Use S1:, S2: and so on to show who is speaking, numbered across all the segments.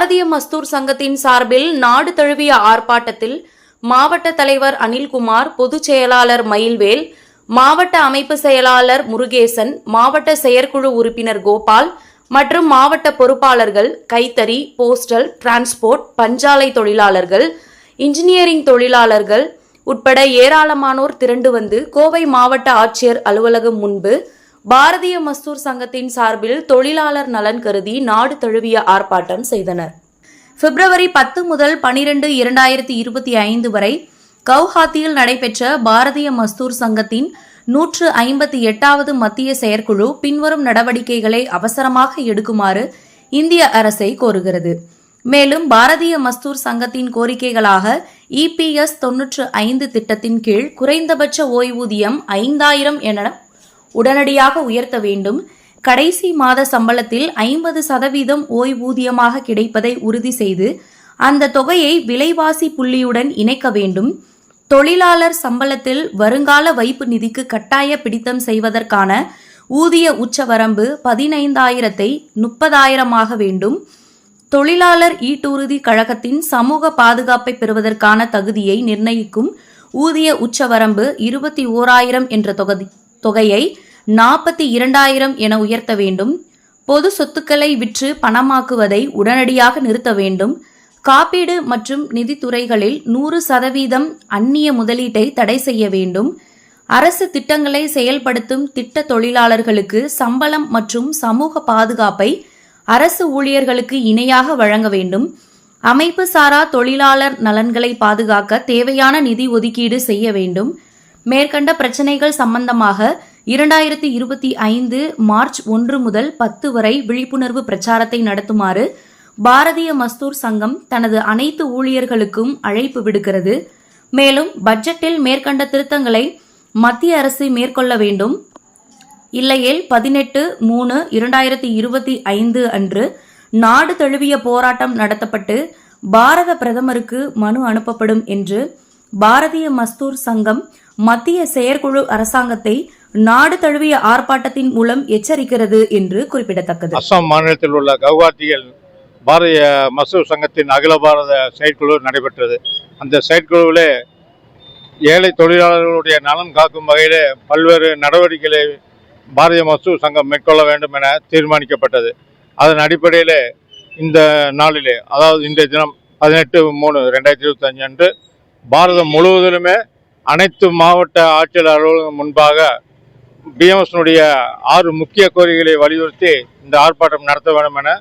S1: பாரதிய மஸ்தூர் சங்கத்தின் சார்பில் நாடு தழுவிய ஆர்ப்பாட்டத்தில் மாவட்ட தலைவர் அனில்குமார் பொதுச் செயலாளர் மயில்வேல் மாவட்ட அமைப்பு செயலாளர் முருகேசன் மாவட்ட செயற்குழு உறுப்பினர் கோபால் மற்றும் மாவட்ட பொறுப்பாளர்கள் கைத்தறி போஸ்டல் டிரான்ஸ்போர்ட் பஞ்சாலை தொழிலாளர்கள் இன்ஜினியரிங் தொழிலாளர்கள் உட்பட ஏராளமானோர் திரண்டு வந்து கோவை மாவட்ட ஆட்சியர் அலுவலகம் முன்பு பாரதிய மஸ்தூர் சங்கத்தின் சார்பில் தொழிலாளர் நலன் கருதி நாடு தழுவிய ஆர்ப்பாட்டம் செய்தனர். பிப்ரவரி பத்து முதல் பனிரெண்டு இரண்டாயிரத்தி இருபத்தி ஐந்து வரை கவுஹாத்தியில் நடைபெற்ற பாரதிய மஸ்தூர் சங்கத்தின் நூற்று ஐம்பத்தி எட்டாவது மத்திய செயற்குழு பின்வரும் நடவடிக்கைகளை அவசரமாக எடுக்குமாறு இந்திய அரசை கோருகிறது. மேலும் பாரதிய மஸ்தூர் சங்கத்தின் கோரிக்கைகளாக இபிஎஸ் தொன்னூற்று ஐந்து திட்டத்தின் கீழ் குறைந்தபட்ச ஓய்வூதியம் ஐந்தாயிரம் என உடனடியாக உயர்த்த வேண்டும். கடைசி மாத சம்பளத்தில் ஐம்பது சதவீதம் ஓய்வூதியமாக கிடைப்பதை உறுதி செய்து அந்த தொகையை விலைவாசி புள்ளியுடன் இணைக்க வேண்டும். தொழிலாளர் சம்பளத்தில் வருங்கால வைப்பு நிதிக்கு கட்டாய பிடித்தம் செய்வதற்கான ஊதிய உச்சவரம்பு பதினைந்தாயிரத்தை முப்பதாயிரமாக வேண்டும். தொழிலாளர் ஈட்டுறுதி கழகத்தின் சமூக பாதுகாப்பை பெறுவதற்கான தகுதியை நிர்ணயிக்கும் ஊதிய உச்சவரம்பு இருபத்தி ஓராயிரம் என்ற தொகுதி தொகையை நாற்பத்தி இரண்டாயிரம் என உயர்த்த வேண்டும். பொது சொத்துக்களை விற்று பணமாக்குவதை உடனடியாக நிறுத்த வேண்டும். காப்பீடு மற்றும் நிதித்துறைகளில் நூறு சதவீதம் அந்நிய முதலீட்டை தடை செய்ய வேண்டும். அரசு திட்டங்களை செயல்படுத்தும் திட்ட தொழிலாளர்களுக்கு சம்பளம் மற்றும் சமூக பாதுகாப்பை அரசு ஊழியர்களுக்கு இணையாக வழங்க வேண்டும். அமைப்பு சாரா தொழிலாளர் நலன்களை பாதுகாக்க தேவையான நிதி ஒதுக்கீடு செய்ய வேண்டும். மேற்கண்ட பிரச்சனைகள் சம்பந்தமாக இரண்டாயிரத்தி இருபத்தி ஐந்து மார்ச் ஒன்று முதல் பத்து வரை விழிப்புணர்வு பிரச்சாரத்தை நடத்துமாறு பாரதிய மஸ்தூர் சங்கம் தனது அனைத்து ஊழியர்களுக்கும் அழைப்பு விடுக்கிறது. மேலும் பட்ஜெட்டில் மேற்கண்ட திருத்தங்களை மத்திய அரசு மேற்கொள்ள வேண்டும். இல்லையேல் பதினெட்டு மூணு இரண்டாயிரத்தி இருபத்தி ஐந்து அன்று நாடு தழுவிய போராட்டம் நடத்தப்பட்டு பாரத பிரதமருக்கு மனு அனுப்பப்படும் என்று பாரதிய மஸ்தூர் சங்கம் மத்திய செயற்குழு அரசாங்கத்தை நாடு தழுவிய ஆர்ப்பாட்டத்தின் மூலம் எச்சரிக்கிறது என்று குறிப்பிடத்தக்கது.
S2: அஸ்ஸாம் மாநிலத்தில் உள்ள கவுஹாத்தியில் பாரதிய மசூர் சங்கத்தின் அகில பாரத செயற்குழு நடைபெற்றது. அந்த செயற்குழுவிலே ஏழை தொழிலாளர்களுடைய நலன் காக்கும் வகையிலே பல்வேறு நடவடிக்கைகளை பாரதிய மசூர் சங்கம் மேற்கொள்ள வேண்டும் என தீர்மானிக்கப்பட்டது. அதன் அடிப்படையிலே இந்த நாளிலே அதாவது இன்றைய தினம் பதினெட்டு மூணு ரெண்டாயிரத்தி இருபத்தஞ்சு அன்று பாரதம் முழுவதிலுமே அனைத்து மாவட்ட ஆட்சியர் அலுவலகம் முன்பாக பிஎம்எஸ்னுடைய ஆறு முக்கிய கோரிக்கைகளை வலியுறுத்தி இந்த ஆர்ப்பாட்டம் நடத்த வேண்டும் என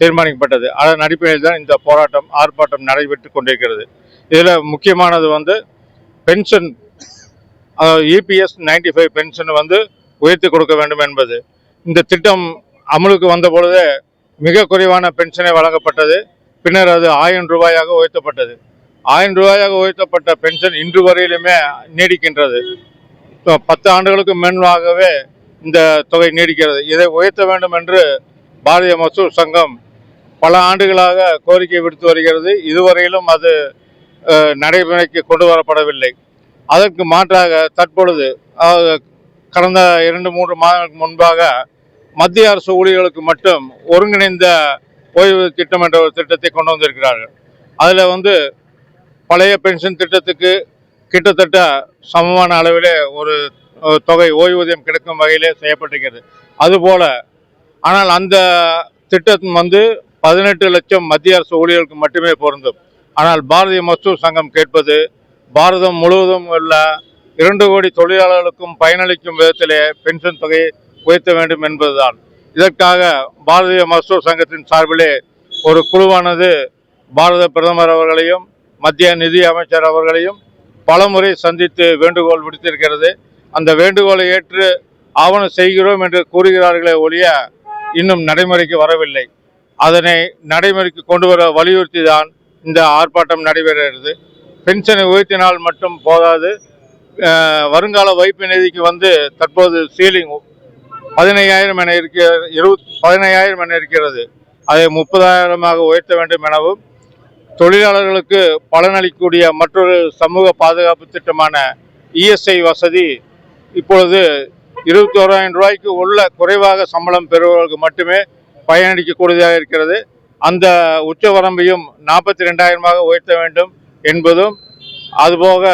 S2: தீர்மானிக்கப்பட்டது. அதன் அடிப்படையில் தான் இந்த போராட்டம் ஆர்ப்பாட்டம் நடைபெற்று கொண்டிருக்கிறது. இதில் முக்கியமானது வந்து pension EPS ninety five pension வந்து உயர்த்தி கொடுக்க வேண்டும் என்பது. இந்த திட்டம் அமலுக்கு வந்த பொழுது மிக குறைவான பென்ஷனை வழங்கப்பட்டது. பின்னர் அது ஆயிரம் ரூபாயாக உயர்த்தப்பட்டது. ஆயிரம் ரூபாயாக உயர்த்தப்பட்ட பென்ஷன் இன்று வரையிலுமே நீடிக்கின்றது. பத்து ஆண்டுகளுக்கு முன்பாகவே இந்த தொகை நீடிக்கிறது. இதை உயர்த்த வேண்டும் என்று பாரதிய மசூர் சங்கம் பல ஆண்டுகளாக கோரிக்கை விடுத்து வருகிறது. இதுவரையிலும் அது நடைமுறைக்கு கொண்டு வரப்படவில்லை. அதற்கு மாற்றாக தற்பொழுது கடந்த இரண்டு மூன்று மாதங்களுக்கு முன்பாக மத்திய அரசு ஊழியர்களுக்கு மட்டும் ஒருங்கிணைந்த ஓய்வு திட்டம் என்ற ஒரு திட்டத்தை கொண்டு வந்திருக்கிறார்கள். அதில் வந்து பழைய பென்ஷன் திட்டத்துக்கு கிட்டத்தட்ட சமமான அளவிலே ஒரு தொகை ஓய்வூதியம் கிடைக்கும் வகையிலே செய்யப்பட்டிருக்கிறது. அதுபோல ஆனால் அந்த திட்டம் வந்து பதினெட்டு லட்சம் மத்திய அரசு ஊழியர்களுக்கு மட்டுமே பொருந்தும். ஆனால் பாரதிய மஸ்தூர் சங்கம் கேட்பது பாரதம் முழுவதும் உள்ள இரண்டு கோடி தொழிலாளர்களுக்கும் பயனளிக்கும் விதத்திலே பென்ஷன் தொகையை உயர்த்த வேண்டும் என்பதுதான். இதற்காக பாரதிய மஸ்தூர் சங்கத்தின் சார்பிலே ஒரு குழுவானது பாரத பிரதமர் அவர்களையும் மத்திய நிதி அமைச்சர் அவர்களையும் பலமுறை சந்தித்து வேண்டுகோள் விடுத்திருக்கிறது. அந்த வேண்டுகோளை ஏற்று ஆவணம் செய்கிறோம் என்று கூறுகிறார்களே ஒழிய இன்னும் நடைமுறைக்கு வரவில்லை. அதனை நடைமுறைக்கு கொண்டு வர வலியுறுத்தி தான் இந்த ஆர்ப்பாட்டம் நடைபெறுகிறது. பென்ஷனை உயர்த்தினால் மட்டும் போதாது. வருங்கால வைப்பு நிதிக்கு வந்து தற்போது சீலிங் பதினையாயிரம் என இருக்க இருபத் பதினையாயிரம் என இருக்கிறது. அதை முப்பதாயிரமாக உயர்த்த வேண்டும் எனவும் தொழிலாளர்களுக்கு பலனளிக்கக்கூடிய மற்றொரு சமூக பாதுகாப்பு திட்டமான இஎஸ்ஐ வசதி இப்பொழுது இருபத்தி ஓராயிரம் ரூபாய்க்கு உள்ள குறைவாக சம்பளம் பெறுபவர்களுக்கு மட்டுமே பயனளிக்கக்கூடியதாக இருக்கிறது. அந்த உச்சவரம்பையும் நாற்பத்தி ரெண்டாயிரமாக உயர்த்த வேண்டும் என்பதும் அதுபோக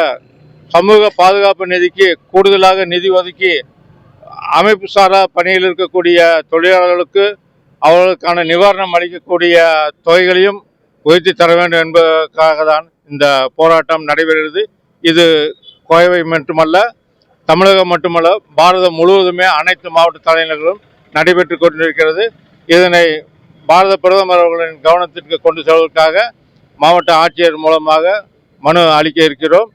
S2: சமூக பாதுகாப்பு நிதிக்கு கூடுதலாக நிதி ஒதுக்கி அமைப்பு சாரா பணியில் இருக்கக்கூடிய தொழிலாளர்களுக்கு அவர்களுக்கான நிவாரணம் அளிக்கக்கூடிய தொகைகளையும் உயர்த்தி தர வேண்டும் என்பதற்காக தான் இந்த போராட்டம் நடைபெறுகிறது. இது கோவை மட்டுமல்ல தமிழகம் மட்டுமல்ல பாரதம் முழுவதுமே அனைத்து மாவட்ட தலைநகர்களும் நடைபெற்று கொண்டிருக்கிறது. இதனை பாரத பிரதமர் அவர்களின் கவனத்திற்கு கொண்டு செல்வதற்காக மாவட்ட ஆட்சியர் மூலமாக மனு அளிக்க இருக்கிறோம்.